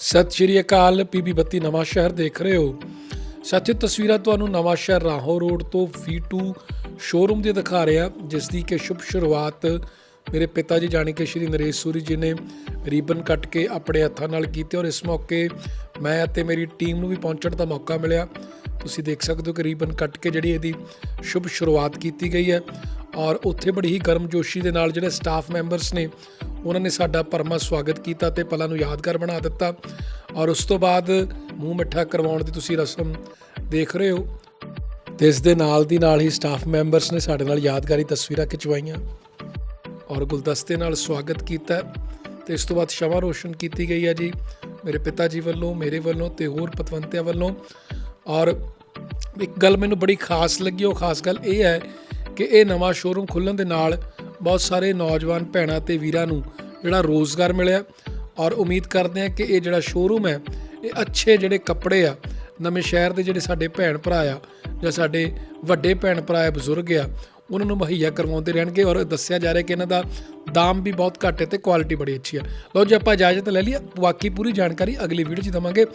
ਸਤਿ ਸ਼੍ਰੀ ਅਕਾਲ, ਪੀਬੀ ਬੱਤੀ ਨਵਾਂ ਸ਼ਹਿਰ ਦੇਖ ਰਹੇ ਹੋ। ਸਾਥੀਓ ਤਸਵੀਰਾਂ ਤੁਹਾਨੂੰ ਨਵਾਂ ਸ਼ਹਿਰ ਰਾਹੋਂ ਰੋਡ ਤੋਂ V2 ਸ਼ੋਰੂਮ ਦੀ ਦਿਖਾ ਰਿਹਾ ਜਿਸ ਦੀ ਕਿ ਸ਼ੁਭ ਸ਼ੁਰੂਆਤ ਮੇਰੇ ਪਿਤਾ ਜੀ ਜਾਣੀ ਕਿ ਸ਼੍ਰੀ ਨਰੇਸ਼ ਸੂਰੀ ਜੀ ਨੇ ਰੀਬਨ ਕੱਟ ਕੇ ਆਪਣੇ ਹੱਥਾਂ ਨਾਲ ਕੀਤੀ ਔਰ ਇਸ ਮੌਕੇ ਮੈਂ ਅਤੇ ਮੇਰੀ ਟੀਮ ਨੂੰ ਵੀ ਪਹੁੰਚਣ ਦਾ ਮੌਕਾ ਮਿਲਿਆ। ਤੁਸੀਂ ਦੇਖ ਸਕਦੇ ਹੋ ਕਿ ਰੀਬਨ ਕੱਟ ਕੇ ਜਿਹੜੀ ਇਹਦੀ ਸ਼ੁਭ ਸ਼ੁਰੂਆਤ ਕੀਤੀ ਗਈ ਹੈ ਔਰ ਉੱਥੇ ਬੜੀ ਹੀ ਗਰਮਜੋਸ਼ੀ ਦੇ ਨਾਲ ਜਿਹੜੇ ਸਟਾਫ ਮੈਂਬਰਸ ਨੇ ਉਹਨਾਂ ਨੇ ਸਾਡਾ ਪਰਮਾ ਸਵਾਗਤ ਕੀਤਾ ਤੇ ਪਲਾਂ ਨੂੰ ਯਾਦਗਾਰ ਬਣਾ ਦਿੱਤਾ। ਔਰ ਉਸ ਤੋਂ ਬਾਅਦ ਮੂੰਹ ਮਿੱਠਾ ਕਰਵਾਉਣ ਦੀ ਤੁਸੀਂ ਰਸਮ ਦੇਖ ਰਹੇ ਹੋ। ਤੇ ਇਸ ਦੇ ਨਾਲ ਦੀ ਨਾਲ ਹੀ ਸਟਾਫ ਮੈਂਬਰਸ ਨੇ ਸਾਡੇ ਨਾਲ ਯਾਦਗਾਰੀ ਤਸਵੀਰਾਂ ਖਿਚਵਾਈਆਂ। ਔਰ ਗੁਲਦਸਤੇ ਨਾਲ ਸਵਾਗਤ ਕੀਤਾ। ਤੇ ਇਸ ਤੋਂ ਬਾਅਦ ਸ਼ਮਾ ਰੋਸ਼ਨ ਕੀਤੀ ਗਈ ਹੈ ਜੀ ਮੇਰੇ ਪਿਤਾ ਜੀ ਵੱਲੋਂ, ਮੇਰੇ ਵੱਲੋਂ ਤੇ ਹੋਰ ਪਤਵੰਤਿਆਂ ਵੱਲੋਂ। ਔਰ ਇੱਕ ਗੱਲ ਮੈਨੂੰ ਬੜੀ ਖਾਸ ਲੱਗੀ। ਉਹ ਖਾਸ ਗੱਲ ਇਹ ਹੈ ਕਿ ਇਹ ਨਵਾਂ ਸ਼ੋਰੂਮ ਖੁੱਲਣ ਦੇ ਨਾਲ ਬਹੁਤ ਸਾਰੇ ਨੌਜਵਾਨ ਭੈਣਾਂ ਤੇ ਵੀਰਾਂ ਨੂੰ ਜਿਹੜਾ ਰੋਜ਼ਗਾਰ ਮਿਲਿਆ ਔਰ ਉਮੀਦ ਕਰਦੇ ਹਾਂ ਕਿ ਇਹ ਜਿਹੜਾ ਸ਼ੋਰੂਮ ਹੈ, ਇਹ ਅੱਛੇ ਜਿਹੜੇ ਕੱਪੜੇ ਆ, ਨਵੇਂ ਸ਼ਹਿਰ ਦੇ ਜਿਹੜੇ ਸਾਡੇ ਭੈਣ ਭਰਾ ਆ ਜਾਂ ਸਾਡੇ ਵੱਡੇ ਭੈਣ ਭਰਾ ਆ ਬਜ਼ੁਰਗ ਆ, ਉਹਨਾਂ ਨੂੰ ਮੁਹੱਈਆ ਕਰਵਾਉਂਦੇ ਰਹਿਣਗੇ ਔਰ ਦੱਸਿਆ ਜਾ ਰਿਹਾ ਕਿ ਇਹਨਾਂ ਦਾ ਦਾਮ ਵੀ ਬਹੁਤ ਘੱਟ ਹੈ ਤੇ ਕੁਆਲਿਟੀ ਬੜੀ ਅੱਛੀ ਹੈ ਲਓ ਜੀ, ਆਪਾਂ ਇਜਾਜ਼ਤ ਲੈ ਲਈ ਬਾਕੀ ਪੂਰੀ ਜਾਣਕਾਰੀ ਅਗਲੀ ਵੀਡੀਓ 'ਚ ਦਵਾਂਗੇ।